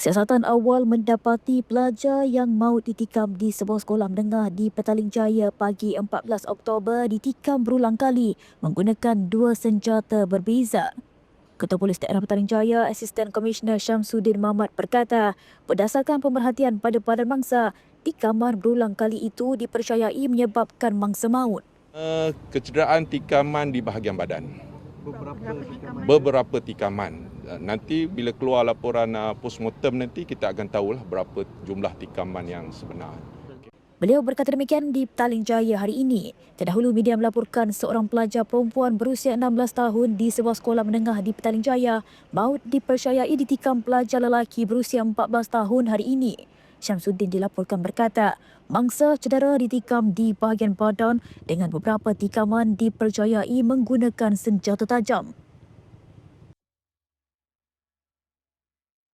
Siasatan awal mendapati pelajar yang maut ditikam di sebuah sekolah menengah di Petaling Jaya pagi 14 Oktober ditikam berulang kali menggunakan dua senjata berbeza. Ketua Polis Daerah Petaling Jaya, Asisten Komisioner Syamsuddin Mahmud berkata, berdasarkan pemerhatian pada badan mangsa, tikaman berulang kali itu dipercayai menyebabkan mangsa maut. Uh, kecederaan tikaman di bahagian badan. Beberapa tikaman. Beberapa tikaman. Uh, Nanti bila keluar laporan uh, postmortem nanti kita akan tahulah berapa jumlah tikaman yang sebenar. Beliau berkata demikian di Petaling Jaya hari ini. Terdahulu media melaporkan seorang pelajar perempuan berusia 16 tahun di sebuah sekolah menengah di Petaling Jaya maut dipercayai ditikam pelajar lelaki berusia 14 tahun hari ini. Syamsuddin dilaporkan berkata, mangsa cedera ditikam di bahagian badan dengan beberapa tikaman dipercayai menggunakan senjata tajam.